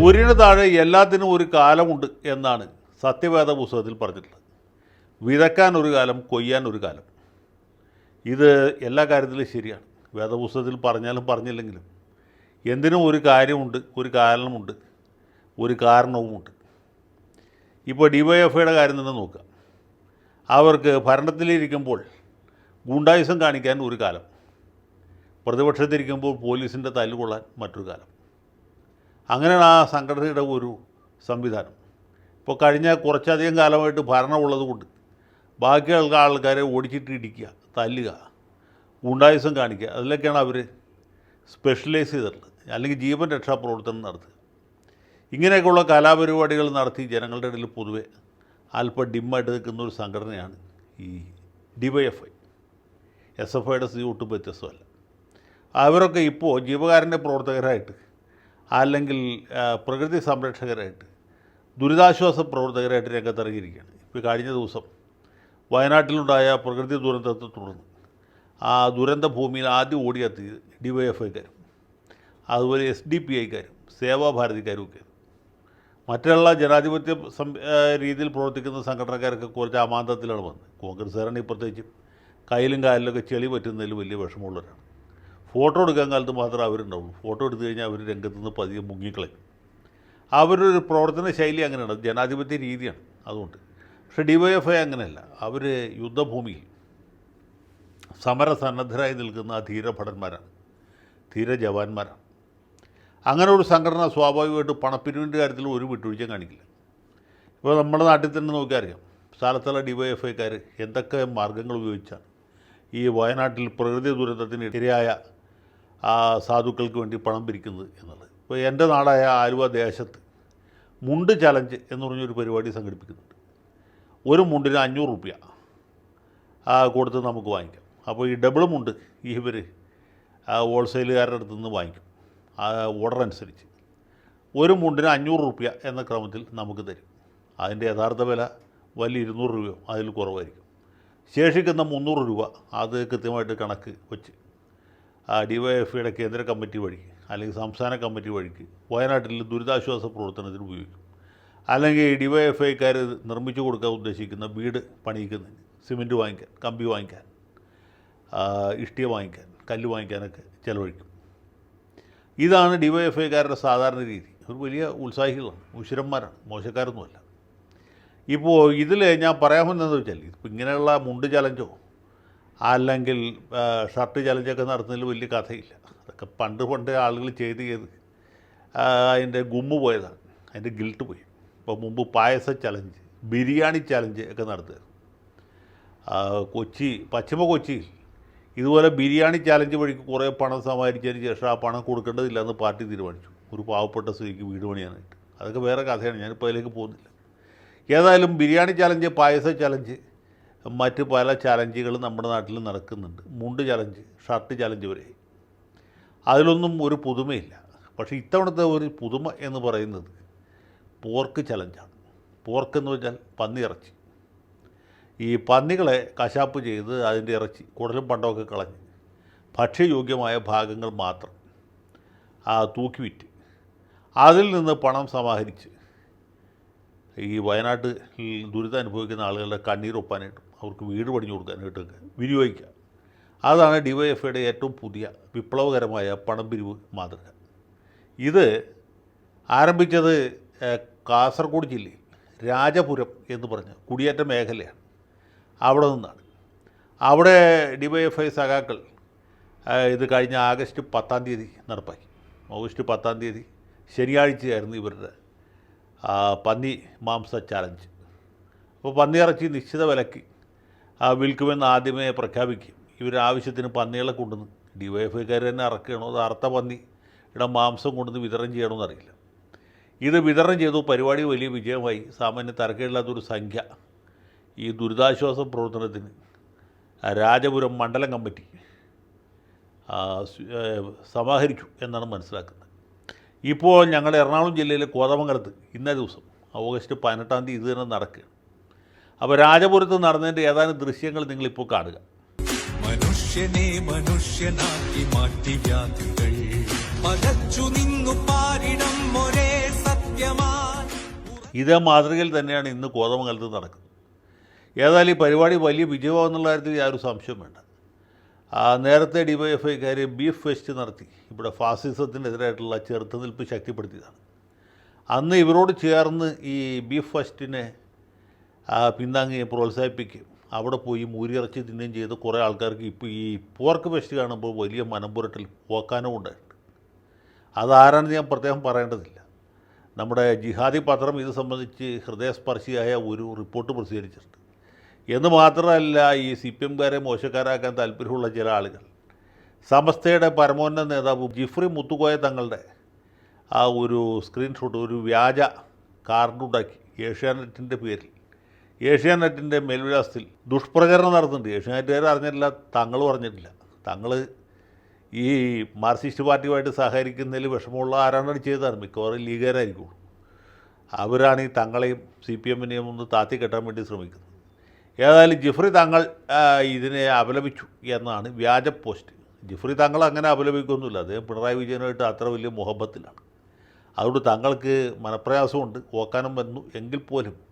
സൂര്യന് താഴെ എല്ലാത്തിനും ഒരു കാലമുണ്ട് എന്നാണ് സത്യവേദ പുസ്തകത്തിൽ പറഞ്ഞിട്ടുള്ളത്. വിതക്കാൻ ഒരു കാലം കൊയ്യാൻ ഒരു കാലം. ഇത് എല്ലാ കാര്യത്തിലും ശരിയാണ്. വേദപുസ്തകത്തിൽ പറഞ്ഞാലും പറഞ്ഞില്ലെങ്കിലും എന്തിനും ഒരു കാര്യമുണ്ട് ഒരു കാരണമുണ്ട് ഒരു കാരണവുമുണ്ട്. ഇപ്പോൾ ഡി വൈ എഫ് ഐയുടെ കാര്യം തന്നെ നോക്കുക. അവർക്ക് ഭരണത്തിലിരിക്കുമ്പോൾ ഗുണ്ടായുസം കാണിക്കാൻ ഒരു കാലം. പ്രതിപക്ഷത്തിരിക്കുമ്പോൾ പോലീസിന്റെ തല്ലുകൊള്ളാൻ മറ്റൊരു കാലം. അങ്ങനെയാണ് ആ സംഘടനയുടെ ഒരു സംവിധാനം. ഇപ്പോൾ കഴിഞ്ഞ കുറച്ചധികം കാലമായിട്ട് ഭരണമുള്ളത് കൊണ്ട് ബാക്കിയുള്ള ആൾക്കാരെ ഓടിച്ചിട്ട് ഇടിക്കുക തല്ലുക ഗുണ്ടായുസം കാണിക്കുക അതിലൊക്കെയാണ് അവർ സ്പെഷ്യലൈസ് ചെയ്തിട്ടുള്ളത്. അല്ലെങ്കിൽ ജീവൻ രക്ഷാ രക്ഷാപ്രവർത്തനം നടത്തുക. ഇങ്ങനെയൊക്കെയുള്ള കലാപരിപാടികൾ നടത്തി ജനങ്ങളുടെ ഇടയിൽ പൊതുവെ അല്പം ഡിമ്മായിട്ട് നിൽക്കുന്ന ഒരു സംഘടനയാണ് ഈ ഡിവൈഎഫ്ഐ. എസ് എഫ് ഐയുടെ സ്ഥിതി ഒട്ടും വ്യത്യസ്തമല്ല. അവരൊക്കെ ഇപ്പോൾ ജീവകാരന്റെ പ്രവർത്തകരായിട്ട് അല്ലെങ്കിൽ പ്രകൃതി സംരക്ഷകരായിട്ട് ദുരിതാശ്വാസ പ്രവർത്തകരായിട്ട് രംഗത്തിറങ്ങിയിരിക്കുകയാണ്. ഇപ്പോൾ കഴിഞ്ഞ ദിവസം വയനാട്ടിലുണ്ടായ പ്രകൃതി ദുരന്തത്തെ തുടർന്ന് ആ ദുരന്ത ഭൂമിയിൽ ആദ്യം ഓടിയെത്തിയത് ഡി വൈ എഫ് ഐക്കാരും അതുപോലെ എസ് ഡി പി ഐക്കാരും സേവാഭാരതിക്കാരും ഒക്കെ. മറ്റുള്ള ജനാധിപത്യ രീതിയിൽ പ്രവർത്തിക്കുന്ന സംഘടനക്കാരൊക്കെ കുറച്ച് അമാന്തത്തിലാണ് വന്നത്. കോൺഗ്രസ്സുകാരാണെങ്കിൽ പ്രത്യേകിച്ചും കയ്യിലും കാലിലൊക്കെ ചെളി പറ്റുന്നതിൽ വലിയ വിഷമമുള്ളവരാണ്. ഫോട്ടോ എടുക്കാൻ കാലത്ത് മാത്രമേ അവരുണ്ടാവുള്ളൂ. ഫോട്ടോ എടുത്തു കഴിഞ്ഞാൽ അവർ രംഗത്ത് നിന്ന് പതിയെ മുങ്ങിക്കളയും. അവരുടെ ഒരു പ്രവർത്തന ശൈലി അങ്ങനെയാണ്. ജനാധിപത്യ രീതിയാണ്. അതുകൊണ്ട്. പക്ഷേ ഡി വൈ എഫ് ഐ അങ്ങനെയല്ല. അവർ യുദ്ധഭൂമിയിൽ സമരസന്നദ്ധരായി നിൽക്കുന്ന ധീരഭടന്മാരാണ്. ധീര ജവാന്മാരാണ്. അങ്ങനെ ഒരു സംഘടന സ്വാഭാവികമായിട്ട് പണപ്പിരിവിന്റെ കാര്യത്തിൽ ഒരു വിട്ടുവീഴ്ച കാണിക്കില്ല. ഇപ്പോൾ നമ്മുടെ നാട്ടിൽ തന്നെ നോക്കിയാൽ അറിയാം സ്ഥലത്തുള്ള ഡി വൈ എഫ് ഐക്കാർ എന്തൊക്കെ മാർഗങ്ങൾ ഉപയോഗിച്ചാണ് ഈ വയനാട്ടിൽ പ്രകൃതി ദുരന്തത്തിന് ഇരയായ ആ സാധുക്കൾക്ക് വേണ്ടി പണം പിരിക്കുന്നത് എന്നുള്ളത്. ഇപ്പോൾ എന്റെ നാടായ ആലുവ ദേശത്ത് മുണ്ട് ചലഞ്ച് എന്ന് പറഞ്ഞൊരു പരിപാടി സംഘടിപ്പിക്കുന്നുണ്ട്. ഒരു മുണ്ടിന് അഞ്ഞൂറ് റുപ്യ കൊടുത്ത് നമുക്ക് വാങ്ങിക്കാം. അപ്പോൾ ഈ ഡബിൾ മുണ്ട് ഇവർ ഹോൾസെയിലുകാരുടെ അടുത്ത് നിന്ന് വാങ്ങിക്കും. ആ ഓർഡർ അനുസരിച്ച്. ഒരു മുണ്ടിന് അഞ്ഞൂറ് റുപ്യ എന്ന ക്രമത്തിൽ നമുക്ക് തരും. അതിന്റെ യഥാർത്ഥ വില വലിയ ഇരുന്നൂറ് രൂപയോ അതിൽ കുറവായിരിക്കും. ശേഷിക്കുന്ന മുന്നൂറ് രൂപ അത് കൃത്യമായിട്ട് കണക്ക് വെച്ച് ആ ഡി വൈ എഫ് ഐയുടെ കേന്ദ്ര കമ്മിറ്റി വഴി അല്ലെങ്കിൽ സംസ്ഥാന കമ്മിറ്റി വഴിക്ക് വയനാട്ടിൽ ദുരിതാശ്വാസ പ്രവർത്തനത്തിന് ഉപയോഗിക്കും. അല്ലെങ്കിൽ ഡി വൈ എഫ് ഐക്കാർ നിർമ്മിച്ചു കൊടുക്കാൻ ഉദ്ദേശിക്കുന്ന വീട് പണിയിക്കുന്നതിന് സിമെന്റ് വാങ്ങിക്കാൻ കമ്പി വാങ്ങിക്കാൻ ഇഷ്ടിക വാങ്ങിക്കാൻ കല്ല് വാങ്ങിക്കാനൊക്കെ ചിലവഴിക്കും. ഇതാണ് ഡി വൈ എഫ് ഐക്കാരുടെ സാധാരണ രീതി. ഒരു വലിയ ഉത്സാഹികളാണ് ഉശിരന്മാരാണ് മോശക്കാരൊന്നുമല്ല. ഇപ്പോൾ ഇതിൽ ഞാൻ പറയാൻ വന്നതെന്ന് വെച്ചാൽ ഇപ്പോൾ ഇങ്ങനെയുള്ള മുണ്ട് ചലഞ്ചോ അല്ലെങ്കിൽ ഷർട്ട് ചലഞ്ചൊക്കെ നടത്തുന്നതിൽ വലിയ കഥയില്ല. അതൊക്കെ പണ്ട് പണ്ട് ആളുകൾ ചെയ്ത് ചെയ്ത് അതിന്റെ ഗുമ്മ് പോയതാണ്. അതിന്റെ ഗിൽട്ട് പോയി. ഇപ്പോൾ മുമ്പ് പായസ ചലഞ്ച് ബിരിയാണി ചലഞ്ച് ഒക്കെ നടത്തുക. കൊച്ചി പശ്ചിമ കൊച്ചിയിൽ ഇതുപോലെ ബിരിയാണി ചാലഞ്ച് വഴിക്ക് കുറേ പണം സമാഹരിച്ചതിന് ശേഷം ആ പണം കൊടുക്കേണ്ടതില്ല എന്ന് പാർട്ടി തീരുമാനിച്ചു. ഒരു പാവപ്പെട്ട സ്ത്രീക്ക് വീട് പണിയാനായിട്ട്. അതൊക്കെ വേറെ കഥയാണ്. ഞാനിപ്പോൾ അതിലേക്ക് പോകുന്നില്ല. ഏതായാലും ബിരിയാണി ചലഞ്ച് പായസ ചലഞ്ച് മറ്റ് പല ചലഞ്ചുകളും നമ്മുടെ നാട്ടിൽ നടക്കുന്നുണ്ട്. മുണ്ട് ചലഞ്ച് ഷർട്ട് ചലഞ്ച് വരെ. അതിലൊന്നും ഒരു പുതുമയില്ല. പക്ഷേ ഇത്തവണത്തെ ഒരു പുതുമ എന്ന് പറയുന്നത് പോർക്ക് ചലഞ്ചാണ്. പോർക്ക് എന്ന് വെച്ചാൽ പന്നി ഇറച്ചി. ഈ പന്നികളെ കശാപ്പ് ചെയ്ത് അതിന്റെ ഇറച്ചി കുടലും പണ്ടമൊക്കെ കളഞ്ഞ് ഭക്ഷ്യയോഗ്യമായ ഭാഗങ്ങൾ മാത്രം ആ തൂക്കി വിറ്റ് അതിൽ നിന്ന് പണം സമാഹരിച്ച് ഈ വയനാട്ടിൽ ദുരിതം അനുഭവിക്കുന്ന ആളുകളുടെ കണ്ണീരൊപ്പാനായിട്ടും അവർക്ക് വീട് പണിഞ്ഞു കൊടുക്കാനായിട്ടൊക്കെ വിനിയോഗിക്കുക അതാണ് ഡിവൈഎഫ്ഐയുടെ ഏറ്റവും പുതിയ വിപ്ലവകരമായ പണം പിരിവ് മാതൃക. ഇത് ആരംഭിച്ചത് കാസർഗോഡ് ജില്ലയിൽ രാജപുരം എന്ന് പറഞ്ഞ കുടിയേറ്റ മേഖലയാണ്. അവിടെ നിന്നാണ്. അവിടെ ഡിവൈഎഫ്ഐ സഖാക്കൾ ഇത് കഴിഞ്ഞ ആഗസ്റ്റ് പത്താം തീയതി നടപ്പാക്കി. ഓഗസ്റ്റ് പത്താം തീയതി ശനിയാഴ്ചയായിരുന്നു ഇവരുടെ പന്നി മാംസ ചാലഞ്ച്. അപ്പോൾ പന്നിയിറച്ചി നിശ്ചിത വിലയ്ക്ക് ആ, വിൽക്കുമെന്ന് ആദ്യമേ പ്രഖ്യാപിക്കും. ഇവർ ആവശ്യത്തിന് പന്നികളെ കൊണ്ടുവന്ന് ഡിവൈഎഫ്ഐക്കാർ തന്നെ ഇറക്കുകയാണോ അത് പന്നി പന്നിയുടെ മാംസം കൊണ്ടുവന്ന് വിതരണം ചെയ്യണമെന്ന് അറിയില്ല. ഇത് വിതരണം ചെയ്തു പരിപാടി വലിയ വിജയമായി. സാമാന്യ തരക്കേടില്ലാത്തൊരു സംഖ്യ. ഈ ദുരിതാശ്വാസ പ്രവർത്തനത്തിന് രാജപുരം മണ്ഡലം കമ്മിറ്റി സമാഹരിച്ചു എന്നാണ് മനസ്സിലാക്കുന്നത്. ഇപ്പോൾ ഞങ്ങളുടെ എറണാകുളം ജില്ലയിലെ കോതമംഗലത്ത് ഇന്നേ ദിവസം ഓഗസ്റ്റ് പതിനെട്ടാം തീയതി ഇത് തന്നെ നടക്കുകയാണ്. അപ്പോൾ രാജപുരത്ത് നടന്നതിന്റെ ഏതാനും ദൃശ്യങ്ങൾ നിങ്ങളിപ്പോൾ കാണുക. മനുഷ്യനെ മനുഷ്യനാക്കി മാറ്റി വ്യാധികൾ. പകച്ചു നിന്നു പാരിടം ഒരേ സത്യം സത്യമായി ഇതേ മാതൃകയിൽ തന്നെയാണ് ഇന്ന് കോതമംഗലത്ത് നടക്കുന്നത്. ഏതായാലും ഈ പരിപാടി വലിയ വിജയമാകുന്നുള്ള കാര്യത്തിൽ യാതൊരു സംശയം വേണ്ട. നേരത്തെ ഡി വൈ എഫ് ഐക്കാർ ബീഫ് ഫെസ്റ്റ് നടത്തി. ഇവിടെ ഫാസിസത്തിനെതിരായിട്ടുള്ള ചെറുത്തുനിൽപ്പ് ശക്തിപ്പെടുത്തിയതാണ്. അന്ന് ഇവരോട് ചേർന്ന് ഈ ബീഫ് ഫെസ്റ്റിനെ പിന്താങ്ങുകയും പ്രോത്സാഹിപ്പിക്കുകയും അവിടെ പോയി മൂരിയിറച്ചി തിന്നുകയും ചെയ്ത് കുറേ ആൾക്കാർക്ക് ഇപ്പോൾ ഈ പോർക്ക് ഫെസ്റ്റ് കാണുമ്പോൾ വലിയ മനംപുരട്ടിൽ പോക്കാനും ഉണ്ടായിട്ടുണ്ട് അതാരാണെന്ന് ഞാൻ പ്രത്യേകം പറയേണ്ടതില്ല. നമ്മുടെ ജിഹാദി പത്രം ഇത് സംബന്ധിച്ച് ഹൃദയസ്പർശിയായ ഒരു റിപ്പോർട്ട് പ്രസിദ്ധീകരിച്ചിട്ടുണ്ട്. എന്ന് മാത്രമല്ല ഈ സി പി എംകാരെ മോശക്കാരാക്കാൻ താല്പര്യമുള്ള ചില ആളുകൾ. സമസ്തയുടെ പരമോന്നത നേതാവ് ജിഫ്രി മുത്തുകോയ തങ്ങളുടെ ആ ഒരു സ്ക്രീൻഷോട്ട് ഒരു വ്യാജ കാർഡുണ്ടാക്കി ഏഷ്യാനെറ്റിന്റെ പേരിൽ. ഏഷ്യാനെറ്റിന്റെ മേൽവിലാസത്തിൽ ദുഷ്പ്രചരണം നടത്തുന്നുണ്ട്. ഏഷ്യാനെറ്റുകാർ അറിഞ്ഞിട്ടില്ല തങ്ങൾ പറഞ്ഞിട്ടില്ല. തങ്ങൾ ഈ മാർക്സിസ്റ്റ് പാർട്ടിയുമായിട്ട് സഹകരിക്കുന്നതിൽ വിഷമമുള്ള ആരാണ് ചെയ്തതാണ് മിക്കവാറും ലീഗുകാരായിരിക്കുള്ളൂ അവരാണ് ഈ തങ്ങളെയും സി പി എമ്മിനെയും ഒന്ന് താത്തി കെട്ടാൻ വേണ്ടി ശ്രമിക്കുന്നത്. ഏതായാലും ജിഫ്രി തങ്ങൾ ഇതിനെ അപലപിച്ചു എന്നാണ് വ്യാജ പോസ്റ്റ്. ജിഫ്രി തങ്ങൾ അങ്ങനെ അപലപിക്കൊന്നുമില്ല. അദ്ദേഹം പിണറായി വിജയനുമായിട്ട് അത്ര വലിയ മുഹബത്തിലാണ്. അതുകൊണ്ട് തങ്ങൾക്ക് മനപ്രയാസമുണ്ട്. ഓക്കാനം വന്നു. എങ്കിൽ പോലും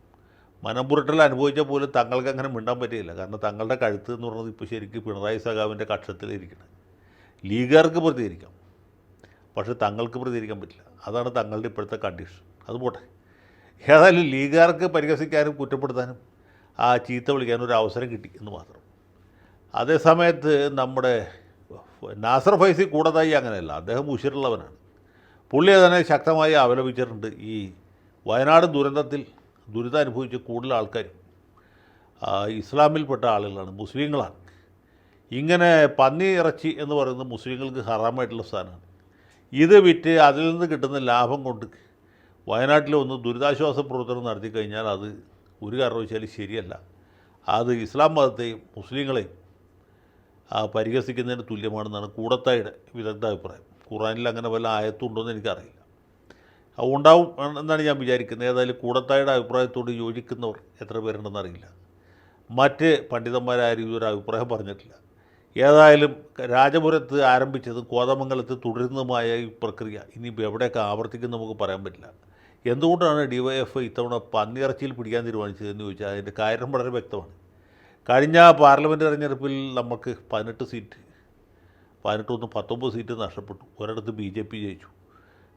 മനംപുരട്ടൽ അനുഭവിച്ച പോലും തങ്ങൾക്ക് അങ്ങനെ മിണ്ടാൻ പറ്റിയില്ല. കാരണം തങ്ങളുടെ കഴുത്ത് എന്ന് പറയുന്നത് ഇപ്പോൾ ശരിക്കും പിണറായി സഖാവിന്റെ കക്ഷത്തിലിരിക്കണം ലീഗുകാർക്ക് പ്രതികരിക്കാം. പക്ഷേ തങ്ങൾക്ക് പ്രതികരിക്കാൻ പറ്റില്ല. അതാണ് തങ്ങളുടെ ഇപ്പോഴത്തെ കണ്ടീഷൻ അത് പോട്ടെ. ഏതായാലും ലീഗുകാർക്ക് പരിഹസിക്കാനും കുറ്റപ്പെടുത്താനും ആ ചീത്ത വിളിക്കാനും ഒരു അവസരം കിട്ടി എന്ന് മാത്രം. അതേസമയത്ത് നമ്മുടെ നാസർ ഫൈസി കൂടതായി അങ്ങനെയല്ല. അദ്ദേഹം ഉശിരുള്ളവനാണ്. പുള്ളി അതിനെ ശക്തമായി അപലപിച്ചിട്ടുണ്ട് ഈ വയനാട് ദുരന്തത്തിൽ ദുരിതം അനുഭവിച്ച കൂടുതൽ ആൾക്കാരും ഇസ്ലാമിൽപ്പെട്ട ആളുകളാണ് മുസ്ലിങ്ങളാണ്. ഇങ്ങനെ പന്നി ഇറച്ചി എന്ന് പറയുന്നത് മുസ്ലിങ്ങൾക്ക് ഹറാമായിട്ടുള്ള സാധനമാണ്. ഇത് വിറ്റ് അതിൽ നിന്ന് കിട്ടുന്ന ലാഭം കൊണ്ട് വയനാട്ടിൽ ഒന്ന് ദുരിതാശ്വാസ പ്രവർത്തനം നടത്തി കഴിഞ്ഞാൽ അത് ഒരു കാരണവശാലും ശരിയല്ല. അത് ഇസ്ലാം മതത്തെയും മുസ്ലിങ്ങളെയും പരിഹസിക്കുന്നതിന് തുല്യമാണെന്നാണ് കൂടത്തായുടെ വിദഗ്ധ അഭിപ്രായം ഖുറാനിൽ അങ്ങനെ വല്ല ആയത്തുണ്ടോയെന്ന് എനിക്കറിയില്ല. ഉണ്ടാവും എന്നാണ് ഞാൻ വിചാരിക്കുന്നത്. ഏതായാലും കൂടത്തായുടെ അഭിപ്രായത്തോട് യോജിക്കുന്നവർ എത്ര പേരുണ്ടെന്ന് അറിയില്ല. മറ്റ് പണ്ഡിതന്മാരാരും ഇതൊരു അഭിപ്രായം പറഞ്ഞിട്ടില്ല. ഏതായാലും രാജപുരത്ത് ആരംഭിച്ചതും കോതമംഗലത്ത് തുടരുന്നതുമായ ഈ പ്രക്രിയ ഇനിയിപ്പോൾ എവിടെയൊക്കെ ആവർത്തിക്കും നമുക്ക് പറയാൻ പറ്റില്ല. എന്തുകൊണ്ടാണ് ഡി വൈ എഫ് ഇത്തവണ പന്നിയിറച്ചിയിൽ പിടിക്കാൻ തീരുമാനിച്ചതെന്ന് ചോദിച്ചാൽ അതിന്റെ കാര്യം വളരെ വ്യക്തമാണ്. കഴിഞ്ഞ പാർലമെന്റ് തെരഞ്ഞെടുപ്പിൽ നമുക്ക് പതിനെട്ട് സീറ്റ് പതിനെട്ടൊന്ന് പത്തൊമ്പത് സീറ്റ് നഷ്ടപ്പെട്ടു. ഒരിടത്ത് ബി ജെ പി ജയിച്ചു.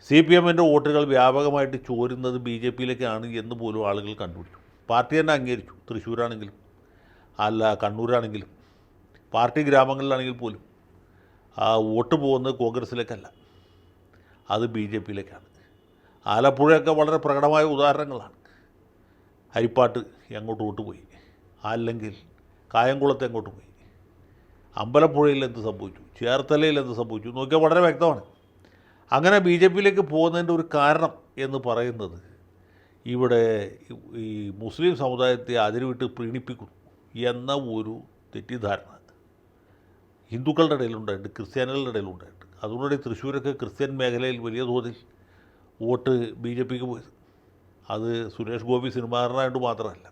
സി പി എമ്മിന്റെ വോട്ടുകൾ വ്യാപകമായിട്ട് ചോരുന്നത് ബി ജെ പിയിലേക്കാണ് എന്ന് പോലും ആളുകൾ കണ്ടുപിടിച്ചു. പാർട്ടി തന്നെ അംഗീകരിച്ചു. തൃശ്ശൂരാണെങ്കിലും അല്ല കണ്ണൂരാണെങ്കിലും പാർട്ടി ഗ്രാമങ്ങളിലാണെങ്കിൽ പോലും ആ വോട്ട് പോകുന്നത് കോൺഗ്രസ്സിലേക്കല്ല അത് ബി ജെ പിയിലേക്കാണ്. ആലപ്പുഴയൊക്കെ വളരെ പ്രകടമായ ഉദാഹരണങ്ങളാണ്. ഹരിപ്പാട്ട് എങ്ങോട്ട് വോട്ട് പോയി? അല്ലെങ്കിൽ കായംകുളത്ത് എങ്ങോട്ട് പോയി? അമ്പലപ്പുഴയിൽ എന്ത് സംഭവിച്ചു? ചേർത്തലയിൽ എന്ത് സംഭവിച്ചു? നോക്കിയാൽ വളരെ വ്യക്തമാണ്. അങ്ങനെ ബി ജെ പിയിലേക്ക് പോകുന്നതിന്റെ ഒരു കാരണം എന്ന് പറയുന്നത് ഇവിടെ ഈ മുസ്ലിം സമുദായത്തെ അതിരുവിട്ട് പ്രീണിപ്പിക്കുന്നു എന്ന ഒരു തെറ്റിദ്ധാരണ. ഹിന്ദുക്കളുടെ ഇടയിലുണ്ടായിട്ട് ക്രിസ്ത്യാനികളുടെ ഇടയിലുണ്ടായിട്ട് അതുകൊണ്ട് തൃശ്ശൂരൊക്കെ ക്രിസ്ത്യൻ മേഖലയിൽ വലിയ തോതിൽ വോട്ട് ബി ജെ പിക്ക് പോയത്. അത് സുരേഷ് ഗോപി സിനിമാകാരനായിട്ട് മാത്രമല്ല.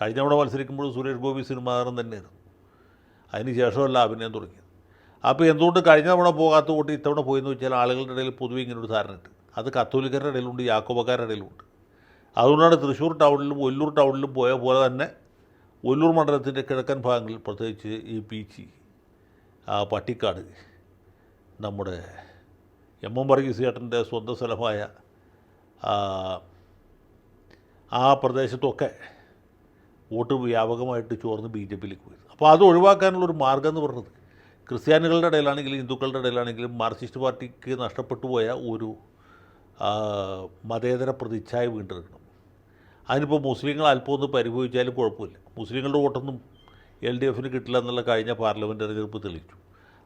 കഴിഞ്ഞ തവണ മത്സരിക്കുമ്പോഴും സുരേഷ് ഗോപി സിനിമാകാരൻ തന്നെയായിരുന്നു. അതിന് ശേഷമല്ല അഭിനയം തുടങ്ങിയത്. അപ്പോൾ എന്തുകൊണ്ട് കഴിഞ്ഞ തവണ പോകാത്ത കൂട്ടി ഇത്തവണ പോയെന്ന് വെച്ചാൽ ആളുകളുടെ ഇടയിൽ പൊതുവെ ഇങ്ങനെ ഒരു ധാരണയുണ്ട് അത് കത്തോലിക്കരുടെ ഇടയിലുണ്ട് യാക്കോബക്കാരുടെ ഇടയിലുണ്ട്. അതുകൊണ്ടാണ് തൃശ്ശൂർ ടൗണിലും ഒല്ലൂർ ടൗണിലും പോയ പോലെ തന്നെ ഒല്ലൂർ മണ്ഡലത്തിന്റെ കിഴക്കൻ ഭാഗങ്ങളിൽ പ്രത്യേകിച്ച് ഈ പീച്ചി ആ പട്ടിക്കാട് നമ്മുടെ എം എം വർഗീസ് ചേട്ടന്റെ സ്വന്തം സ്ഥലമായ ആ, ആ പ്രദേശത്തൊക്കെ വോട്ട് വ്യാപകമായിട്ട് ചോർന്ന് ബി ജെ പിയിലേക്ക് പോയത്. അപ്പോൾ അത് ഒഴിവാക്കാനുള്ളൊരു മാർഗം എന്ന് പറഞ്ഞത് ക്രിസ്ത്യാനികളുടെ ഇടയിലാണെങ്കിലും ഹിന്ദുക്കളുടെ ഇടയിലാണെങ്കിലും മാർക്സിസ്റ്റ് പാർട്ടിക്ക് നഷ്ടപ്പെട്ടു പോയ ഒരു മതേതര പ്രതിച്ഛായ വീണ്ടെടുക്കണം. അതിനിപ്പോൾ മുസ്ലിങ്ങൾ അല്പം ഒന്ന് പരിഭവിച്ചാലും കുഴപ്പമില്ല. മുസ്ലിങ്ങളുടെ വോട്ടൊന്നും എൽ ഡി എഫിന് കിട്ടില്ല എന്നുള്ള കഴിഞ്ഞ പാർലമെന്റ് തെരഞ്ഞെടുപ്പ് തെളിയിച്ചു.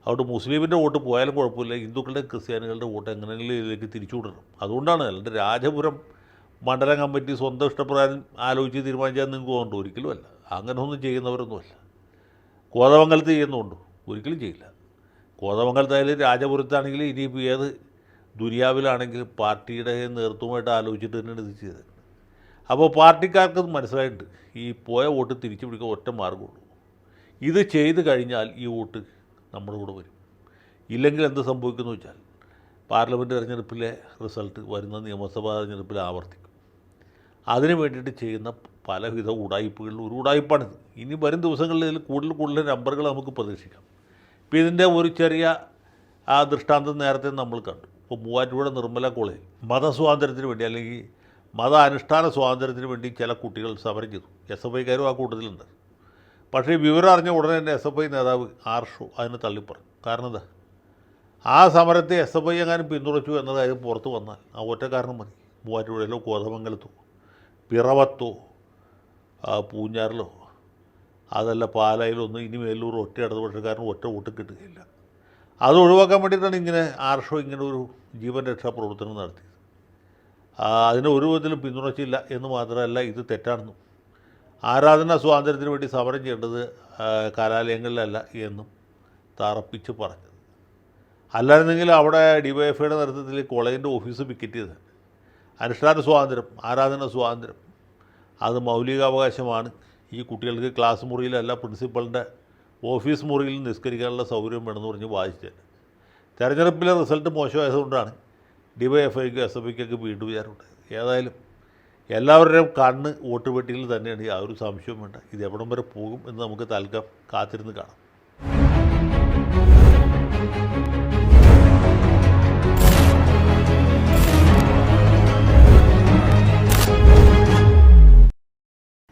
അതുകൊണ്ട് മുസ്ലിമിന്റെ വോട്ട് പോയാലും കുഴപ്പമില്ല. ഹിന്ദുക്കളുടെ ക്രിസ്ത്യാനികളുടെ വോട്ട് എങ്ങനെയെങ്കിലും ഇതിലേക്ക് തിരിച്ചു വിടണം. അതുകൊണ്ടാണ് അല്ലാണ്ട് രാജപുരം മണ്ഡലം കമ്മിറ്റി സ്വന്തം ഇഷ്ടപ്രകാരം ആലോചിച്ച് തീരുമാനിച്ചാൽ നിങ്ങൾക്ക് തോന്നുന്നുണ്ട്? ഒരിക്കലും അല്ല. അങ്ങനെ ഒന്നും ചെയ്യുന്നവരൊന്നുമല്ല. കോതമംഗലത്ത് ചെയ്യുന്നുണ്ടോ ഒരിക്കലും ചെയ്യില്ല. കോതമംഗലത്തായാലും രാജപുരത്താണെങ്കിലും ഇനിയിപ്പോൾ ഏത് ദുരിയാവിലാണെങ്കിലും പാർട്ടിയുടെ നേതൃത്വമായിട്ട് ആലോചിച്ചിട്ട് തന്നെയാണ് ഇത് ചെയ്തത്. അപ്പോൾ പാർട്ടിക്കാർക്ക് മനസ്സിലായിട്ടുണ്ട്. ഈ പോയ വോട്ട് തിരിച്ചു പിടിക്കാൻ ഒറ്റ മാർഗമുള്ളൂ ഇത് ചെയ്ത് കഴിഞ്ഞാൽ ഈ വോട്ട് നമ്മുടെ കൂടെ വരും. ഇല്ലെങ്കിൽ എന്ത് സംഭവിക്കുമെന്ന് വെച്ചാൽ പാർലമെന്റ് തിരഞ്ഞെടുപ്പിലെ റിസൾട്ട് വരുന്ന നിയമസഭാ തിരഞ്ഞെടുപ്പിൽ ആവർത്തിക്കും. അതിന് വേണ്ടിയിട്ട് ചെയ്യുന്ന പലവിധ ഉടായ്പകളിൽ ഒരു ഉടായ്പാണിത് ഇനി വരും ദിവസങ്ങളിൽ ഇതിൽ കൂടുതൽ കൂടുതൽ നമ്പറുകൾ നമുക്ക് പ്രതീക്ഷിക്കാം. ഇപ്പോൾ ഇതിന്റെ ഒരു ചെറിയ ആ ദൃഷ്ടാന്തം നേരത്തെ നമ്മൾ കണ്ടു. ഇപ്പോൾ മൂവാറ്റുപുഴ നിർമ്മല കോളേജിൽ മതസ്വാതന്ത്ര്യത്തിന് വേണ്ടി അല്ലെങ്കിൽ മത അനുഷ്ഠാന സ്വാതന്ത്ര്യത്തിന് വേണ്ടി ചില കുട്ടികൾ സമരം ചെയ്തു. എസ് എഫ് ഐക്കാരും ആ കൂട്ടത്തിലുണ്ട്. പക്ഷേ വിവരം അറിഞ്ഞ ഉടനെ തന്നെ എസ് എഫ് ഐ നേതാവ് ആർഷു അതിന് തള്ളിപ്പറഞ്ഞു. കാരണം എന്താ? ആ സമരത്തെ എസ് എഫ് ഐ എങ്ങാനും പിന്തുണച്ചു എന്ന കാര്യം പുറത്ത് വന്നാൽ ആ ഒറ്റ കാരണം മതി. മൂവാറ്റുപുഴയിലോ കോതമംഗലത്തോ പിറവത്തോ പൂഞ്ഞാറിലോ അതല്ല പാലായിലൊന്നും ഇനി മേലൂർ ഒറ്റ ഇടതുപക്ഷക്കാരനും ഒറ്റ വോട്ട് കിട്ടുകയില്ല. അത് ഒഴിവാക്കാൻ വേണ്ടിയിട്ടാണ് ഇങ്ങനെ ആർഷോ ഇങ്ങനെ ഒരു ജീവൻ രക്ഷാ പ്രവർത്തനം നടത്തിയത്. അതിന് ഒരു വിധത്തിലും പിന്തുണച്ചില്ല എന്ന് മാത്രമല്ല ഇത് തെറ്റാണെന്നും. ആരാധനാ സ്വാതന്ത്ര്യത്തിന് വേണ്ടി സമരം ചെയ്യേണ്ടത് കലാലയങ്ങളിലല്ല എന്നും തറപ്പിച്ച് പറഞ്ഞത്. അല്ലായിരുന്നെങ്കിൽ അവിടെ ഡിവൈഎഫ്ഐയുടെ നേതൃത്വത്തിൽ കോളേജിന്റെ ഓഫീസ് പിക്കറ്റ് ചെയ്ത് അനുഷ്ഠാന സ്വാതന്ത്ര്യം ആരാധന സ്വാതന്ത്ര്യം. അത് മൗലികാവകാശമാണ്. ഈ കുട്ടികൾക്ക് ക്ലാസ് മുറിയിലല്ല പ്രിൻസിപ്പളിന്റെ ഓഫീസ് മുറിയിൽ നിസ്കരിക്കാനുള്ള സൗകര്യം വേണമെന്ന് പറഞ്ഞ് വാദിച്ചത് തെരഞ്ഞെടുപ്പിലെ റിസൾട്ട് മോശമായതുകൊണ്ടാണ് ഡിവൈഎഫ്ഐക്ക് എസ് എഫ് ഐക്കൊക്കെ വീണ്ടും വിചാരമുണ്ടായത് ഏതായാലും എല്ലാവരുടെയും കണ്ണ് വോട്ട് പെട്ടിയിൽ തന്നെയാണ് യാതൊരു സംശയവും വേണ്ട. ഇത് എവിടം വരെ പോകും എന്ന് നമുക്ക് തൽക്കം കാത്തിരുന്ന് കാണാം.